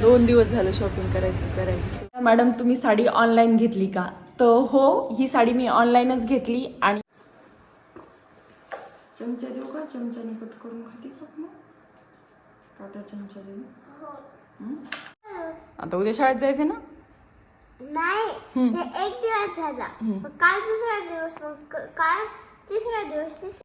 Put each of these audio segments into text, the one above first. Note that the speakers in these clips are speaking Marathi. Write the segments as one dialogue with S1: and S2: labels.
S1: दोन दिवस झालं शॉपिंग करायची करायची. मॅडम तुम्ही साडी ऑनलाईन घेतली का? तर हो ही साडी मी ऑनलाईनच घेतली आणि चमचा देऊ का? चमच्याने कट करून खाती का काटा चमचा देऊ? हं? आता उद्या शाळेत जायचं ना?
S2: नाही एक दिवस झाला. काल दुसरा दिवस काल तिसरा दिवस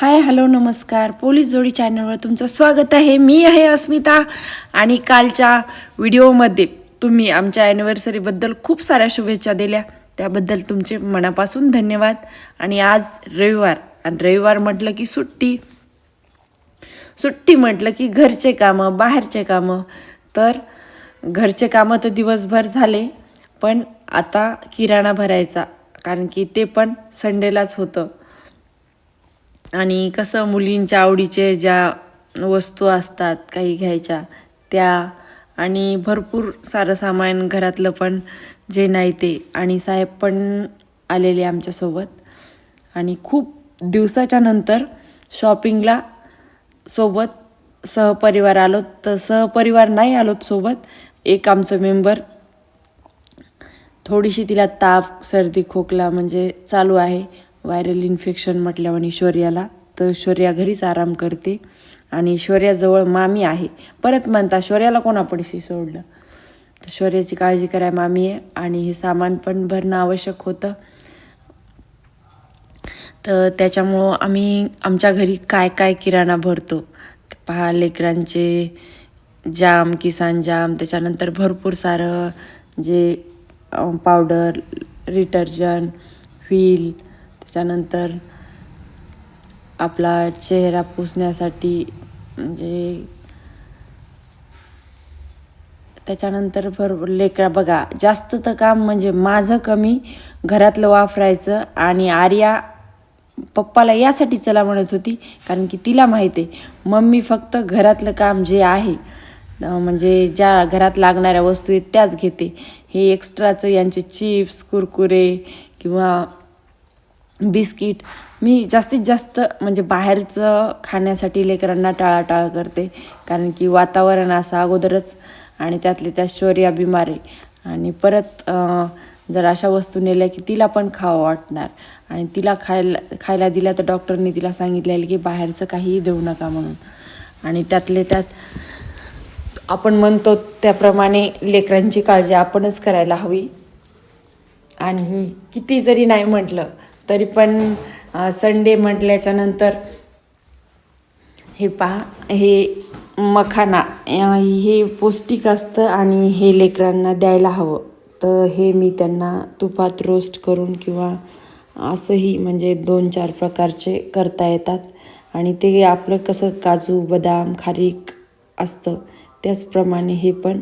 S1: हाय हॅलो नमस्कार. पोलीस जोडी चॅनलवर तुमचं स्वागत आहे. मी आहे अस्मिता आणि कालच्या व्हिडिओमध्ये तुम्ही आमच्या ॲनिव्हर्सरीबद्दल खूप साऱ्या शुभेच्छा दिल्या. त्याबद्दल तुमचे मनापासून धन्यवाद. आणि आज रविवार. आणि रविवार म्हटलं की सुट्टी. सुट्टी म्हटलं की घरचे कामं बाहेरचे कामं. तर घरचे कामं तर दिवसभर झाले पण आता किराणा भरायचा. कारण की ते पण संडेलाच होतं. आणि कसं मुलींच्या आवडीचे ज्या वस्तू असतात काही घ्यायच्या त्या आणि भरपूर सारं सामान घरातलं पण जे नाही ते. आणि साहेब पण आलेले आमच्यासोबत. आणि खूप दिवसाच्या नंतर शॉपिंगला सोबत सहपरिवार आलो. तर सहपरिवार नाही आलोत सोबत एक आमचं मेंबर. थोडीशी तिला ताप सर्दी खोकला म्हणजे चालू आहे. व्हायरल इन्फेक्शन म्हटल्यावर शौर्याला तर शौर्या घरीच आराम करते आणि शौर्याजवळ मामी आहे. परत म्हणता शौर्याला कोणापडशी सोडलं? तर शौर्याची काळजी कराय मामी आहे आणि हे सामान पण भरणं आवश्यक होतं. तर त्याच्यामुळं आम्ही आमच्या घरी काय काय किराणा भरतो पहा लेकरांचे जाम किसान जाम त्याच्यानंतर भरपूर सारं जे पावडर डिटर्जंट व्हील त्याच्यानंतर आपला चेहरा पुसण्यासाठी म्हणजे त्याच्यानंतर भरपूर लेकरा बघा जास्त तर काम म्हणजे माझं कमी घरातलं वापरायचं आणि आर्या पप्पाला यासाठी चला म्हणत होती कारण की तिला माहिती आहे मम्मी फक्त घरातलं काम जे आहे म्हणजे ज्या घरात लागणाऱ्या वस्तू आहेत त्याच घेते. हे एक्स्ट्राचं यांचे चिप्स कुरकुरे किंवा बिस्किट. मी जास्तीत जास्त म्हणजे बाहेरचं खाण्यासाठी लेकरांना टाळाटाळ करते. कारण की वातावरण असं अगोदरच आणि त्यातले त्यात शौर्या बिमार. आहे आणि परत जर अशा वस्तू नेल्या की तिला पण खावं वाटणार. आणि तिला खायला खायला दिल्या तर डॉक्टरने तिला सांगितलेलं की बाहेरचं काहीही देऊ नका म्हणून. आणि त्यातले त्यात आपण म्हणतो त्याप्रमाणे लेकरांची काळजी आपणच करायला हवी. आणि किती जरी नाही म्हटलं तरी पण संडे म्हटल्याच्या नंतर हे पहा हे मखाना हे पौष्टिक असतं आणि हे लेकरांना द्यायला हवं. तर हे मी त्यांना तुपात रोस्ट करून किंवा असंही म्हणजे दोन चार प्रकारचे करता येतात. आणि ते आपलं कसं काजू बदाम खारीक असतं त्याचप्रमाणे हे पण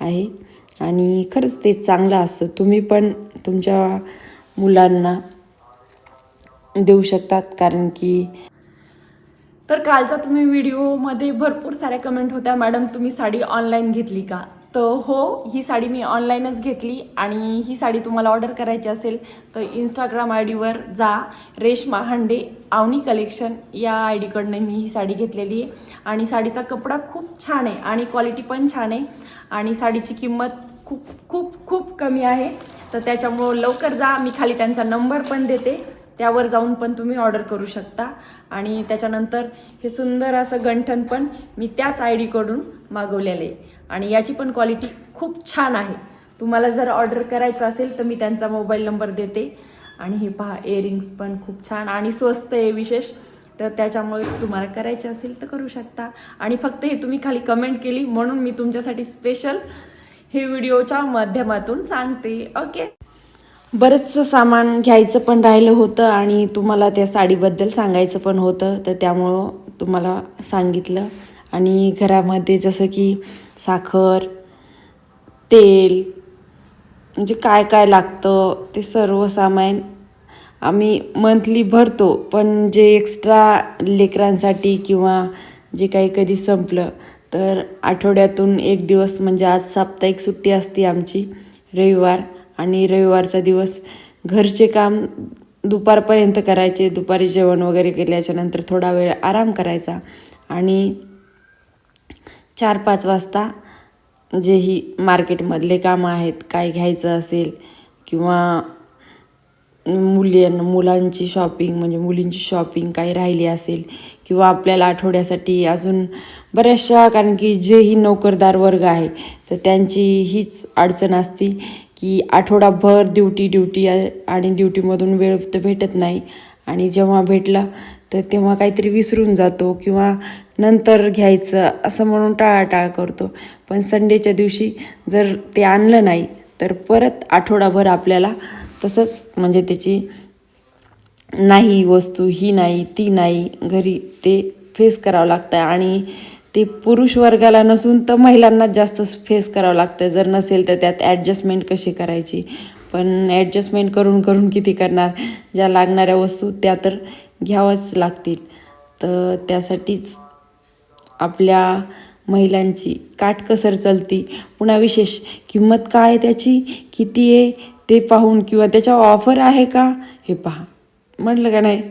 S1: आहे. आणि खरंच ते चांगलं असतं. तुम्ही पण तुमच्या मुलांना देऊ शकतात कारण की तर कालचा तुम्ही व्हिडिओमध्ये भरपूर साऱ्या कमेंट होत्या. मॅडम तुम्ही साडी ऑनलाईन घेतली का? तर हो ही साडी मी ऑनलाईनच घेतली आणि ही साडी तुम्हाला ऑर्डर करायची असेल तर इंस्टाग्राम आय डीवर जा. रेशमा हांडे आवनी कलेक्शन या आय डीकडनं मी ही साडी घेतलेली आहे. आणि साडीचा कपडा खूप छान आहे आणि क्वालिटी पण छान आहे. आणि साडीची किंमत खूप खूप खूप कमी आहे. तर त्याच्यामुळं लवकर जा. मी खाली त्यांचा नंबर पण देते. त्यावर जाऊन पण तुम्ही ऑर्डर करू शकता. आणि त्याच्यानंतर हे सुंदर असं गंठन पण मी त्याच आय डीकडून मागवलेलं आहे. आणि याची पण क्वालिटी खूप छान आहे. तुम्हाला जर ऑर्डर करायचं असेल तर मी त्यांचा मोबाईल नंबर देते. आणि हे पहा इयरिंग्स पण खूप छान आणि स्वस्त आहे विशेष. तर त्याच्यामुळे तुम्हाला करायचे असेल तर करू शकता. आणि फक्त हे तुम्ही खाली कमेंट केली म्हणून मी तुमच्यासाठी स्पेशल हे व्हिडिओच्या माध्यमातून सांगते. ओके बरंचसं सामान घ्यायचं पण राहिलं होतं आणि तुम्हाला त्या साडीबद्दल सांगायचं पण होतं तर त्यामुळं तुम्हाला सांगितलं. आणि घरामध्ये जसं की साखर तेल म्हणजे काय काय लागतं ते सर्व सामान आम्ही मंथली भरतो. पण जे एक्स्ट्रा लेकरांसाठी किंवा जे काही कधी संपलं तर आठवड्यातून एक दिवस म्हणजे आज साप्ताहिक सुट्टी असते आमची रविवार. आणि रविवारचा दिवस घरचे काम दुपारपर्यंत करायचे दुपारी जेवण वगैरे केल्याच्यानंतर थोडा वेळ आराम करायचा आणि चार पाच वाजता जेही मार्केटमधले कामं आहेत काय घ्यायचं असेल किंवा मुली मुलांची शॉपिंग म्हणजे मुलींची शॉपिंग काही राहिली असेल किंवा आपल्याला आठवड्यासाठी अजून बऱ्याचशा कारण की जेही नोकरदार वर्ग आहे तर त्यांची हीच अडचण असती की आठवडाभर ड्युटी ड्युटी आणि ड्युटीमधून वेळ तर भेटत नाही. आणि जेव्हा भेटला तर तेव्हा काहीतरी विसरून जातो किंवा नंतर घ्यायचं असं म्हणून टाळाटाळ करतो. पण संडेच्या दिवशी जर ते आणलं नाही तर परत आठवडाभर आपल्याला तसंच म्हणजे त्याची नाही वस्तू ही नाही ती नाही घरी ते फेस करावं लागतं आणि ते पुरुष वर्गाला नसून तर महिलांनाच जास्त फेस करावं लागतं. जर नसेल तर त्यात ॲडजस्टमेंट कशी करायची? पण ॲडजस्टमेंट करून करून किती करणार? ज्या लागणाऱ्या वस्तू त्या तर घ्यावंच लागतील. तर त्यासाठीच आपल्या महिलांची काटकसर चलती. पुन्हा विशेष किंमत काय आहे त्याची? किती आहे ते पाहून किंवा त्याच्यावर ऑफर आहे का? हे पहा. म्हटलं का नाही?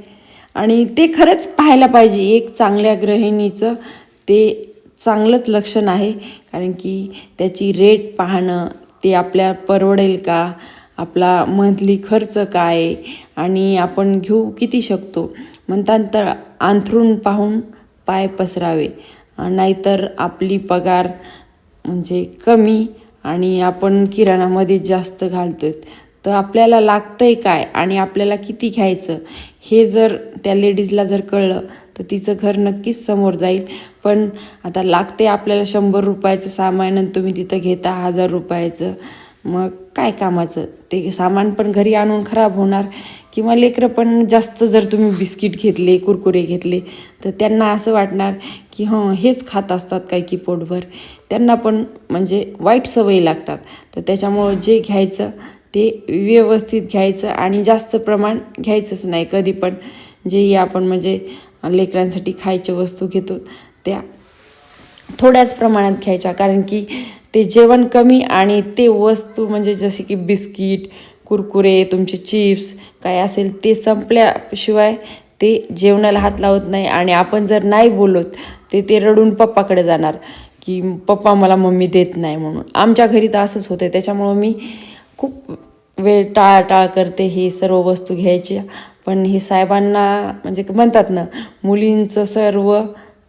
S1: आणि ते खरंच पाहायला पाहिजे. एक चांगल्या गृहिणीचं ते चांगलंच लक्षण आहे. कारण की त्याची रेट पाहणं ते आपल्या परवडेल का? आपला मंथली खर्च काय? आणि आपण घेऊ किती शकतो? म्हणतात तर अंथरून पाहून पाय पसरावे. नाहीतर आपली पगार म्हणजे कमी आणि आपण किराणामध्ये जास्त घालतो आहे तर आपल्याला लागतं आहे काय? आणि आपल्याला किती घ्यायचं? हे जर त्या लेडीजला जर कळलं तर तिचं घर नक्कीच समोर जाईल. पण आता लागते आपल्याला शंभर रुपयाचं सामान आणि तुम्ही तिथं घेता हजार रुपयाचं. मग काय कामाचं? ते सामान पण घरी आणून खराब होणार. किंवा लेकरं पण जास्त जर तुम्ही बिस्किट घेतले कुरकुरे घेतले तर त्यांना असं वाटणार की हं हेच खात असतात काय की पोटभर. त्यांना पण म्हणजे वाईट सवयी लागतात. तर त्याच्यामुळं जे घ्यायचं ते व्यवस्थित घ्यायचं आणि जास्त प्रमाण घ्यायचंच नाही कधी पण. जेही आपण म्हणजे लेकरांसाठी खायच्या वस्तू घेतो त्या थोड्याच प्रमाणात घ्यायच्या. कारण की ते जेवण कमी आणि ते वस्तू म्हणजे जसे की बिस्किट कुरकुरे तुमचे चिप्स काय असेल ते संपल्याशिवाय ते जेवणाला हात लावत नाही. आणि आपण जर नाही बोलत ते ते रडून पप्पाकडे जाणार की पप्पा मला मम्मी देत नाही म्हणून. आमच्या घरी तर असंच होतं त्याच्यामुळं मी खूप वेळ टाळाटाळ करते हे सर्व वस्तू घ्यायच्या पण हे साहेबांना म्हणजे म्हणतात ना मुलींचं सर्व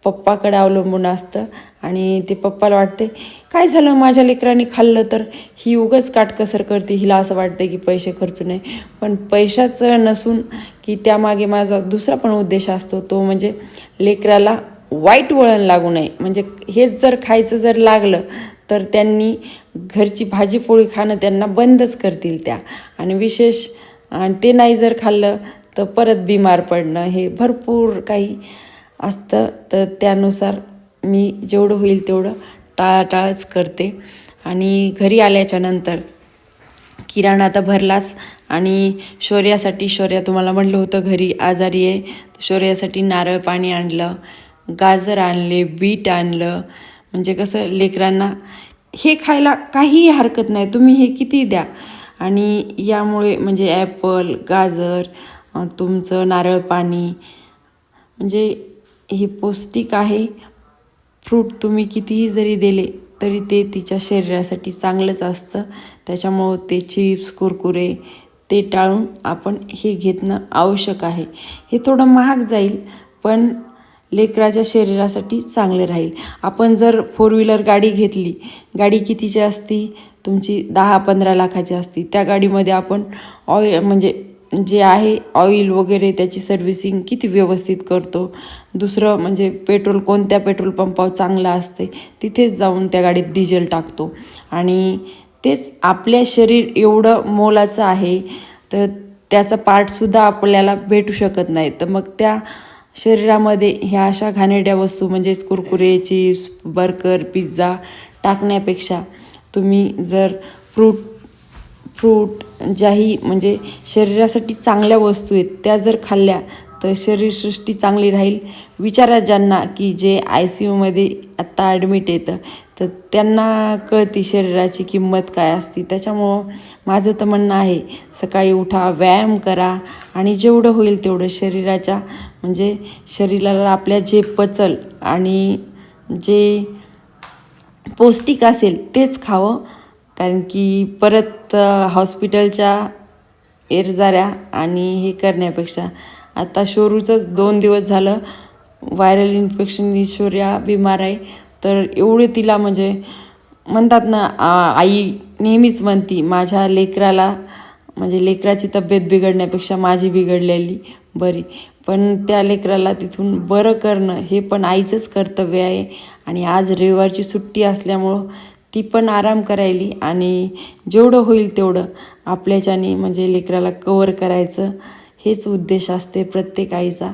S1: पप्पाकडे अवलंबून असतं आणि ते पप्पाला वाटते काय झालं? माझ्या लेकरांनी खाल्लं तर ही उगच काटकसर करते हिला असं वाटतं की पैसे खर्चू नये. पण पैशाचं नसून की त्यामागे माझा दुसरा पण उद्देश असतो तो म्हणजे लेकराला वाईट वळण लागू नये. म्हणजे हेच जर खायचं जर लागलं तर त्यांनी घरची भाजी पोळी खाणं त्यांना बंदच करतील त्या. आणि विशेष आणि ते नाही जर खाल्लं तर परत बिमार पडणं हे भरपूर काही असतं. तर त्यानुसार मी जेवढं होईल तेवढं टाळाटाळच करते. आणि घरी आल्याच्यानंतर किराणा तर भरलाच. आणि शौर्यासाठी शौर्या तुम्हाला म्हटलं होतं घरी आजारी आहे. शौर्यासाठी नारळ पाणी आणलं गाजर आणले बीट आणलं. म्हणजे कसं लेकरांना हे खायला काहीही हरकत नाही. तुम्ही हे किती द्या. आणि यामुळे म्हणजे ॲपल गाजर तुमचं नारळ पाणी. म्हणजे हे पौष्टिक आहे. फ्रूट तुम्ही कितीही जरी दिले तरी ते तिच्या शरीरासाठी चांगलंच असतं. त्याच्यामुळं ते चिप्स कुरकुरे ते टाळून आपण हे घेतणं आवश्यक आहे. हे थोडं महाग जाईल पण लेकराच्या शरीरासाठी चांगले राहील. आपण जर फोर व्हीलर गाडी घेतली गाडी कितीची असती? तुमची दहा पंधरा लाखाची असती. त्या गाडीमध्ये आपण ऑइल म्हणजे जे आहे ऑइल वगैरे त्याची सर्व्हिसिंग किती व्यवस्थित करतो? दुसरं म्हणजे पेट्रोल कोणत्या पेट्रोल पंपावर चांगलं असते तिथेच जाऊन त्या गाडीत डिझेल टाकतो. आणि तेच आपल्या शरीर एवढं मोलाचं आहे तर त्याचा पार्टसुद्धा आपल्याला भेटू शकत नाही. तर मग त्या शरीरामध्ये ह्या अशा घाणेरड्या वस्तू म्हणजेच कुरकुरे चिप्स बर्गर पिझ्झा टाकण्यापेक्षा तुम्ही जर फ्रूट फ्रूट ज्याही म्हणजे शरीरासाठी चांगल्या वस्तू आहेत त्या जर खाल्ल्या तर शरीरसृष्टी चांगली राहील. विचारा ज्यांना की जे आय सी यूमध्ये आत्ता ॲडमिट येतं तर त्यांना कळती शरीराची किंमत काय असते. त्याच्यामुळं माझं तर म्हणणं आहे सकाळी उठा व्यायाम करा आणि जेवढं होईल तेवढं शरीराच्या म्हणजे शरीराला आपल्या जे पचल आणि जे पौष्टिक असेल तेच खावं. कारण की परत फक्त हॉस्पिटलच्या एरजाऱ्या आणि हे करण्यापेक्षा. आता शोरूचंच दोन दिवस झालं व्हायरल इन्फेक्शन शौर्या बिमार आहे. तर एवढे तिला म्हणजे म्हणतात ना आई नेहमीच म्हणती माझ्या लेकराला म्हणजे लेकराची तब्येत बिघडण्यापेक्षा माझी बिघडलेली बरी. पण त्या लेकराला तिथून बरं करणं हे पण आईचंच कर्तव्य आहे. आणि आज रविवारची सुट्टी असल्यामुळं ती पण आराम करायली आणि जेवढं होईल तेवढं आपल्याच्याने म्हणजे लेकराला कवर करायचं. हेच उद्देश असते प्रत्येक आईचा.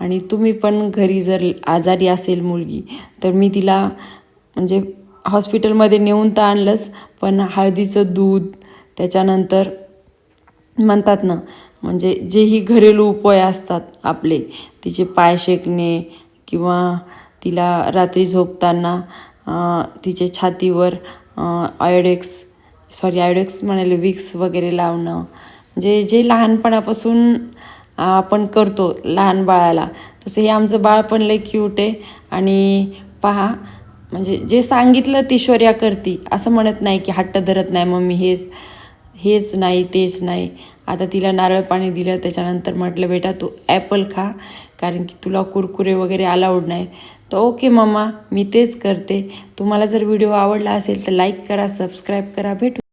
S1: आणि तुम्ही पण घरी जर आजारी असेल मुलगी तर मी तिला म्हणजे हॉस्पिटलमध्ये नेऊन तर आणलंच पण हळदीचं दूध त्याच्यानंतर म्हणतात ना म्हणजे जेही घरेलू उपाय असतात आपले तिचे पाय शेकणे किंवा तिला रात्री झोपताना तिचे छातीवर आयोडेक्स सॉरी आयोडेक्स म्हणाले विक्स वगैरे लावणं. म्हणजे जे लहानपणापासून आपण करतो लहान बाळाला तसं हे आमचं बाळ पण लय क्यूट आहे. आणि पहा म्हणजे जे सांगितलं ती शौर्या करती. असं म्हणत नाही की हट्ट धरत नाही मम्मी हेच हेच नाही तेच नाही. आता तिला नारळ पाणी दिलं त्याच्यानंतर म्हटलं बेटा तू ॲपल खा कारण की तुला कुरकुरे वगैरे अलाउड नाही. तर ओके मम्मा मी तेच करते. तुम्हाला जर व्हिडिओ आवडला असेल तर लाईक करा सबस्क्राईब करा भेटू.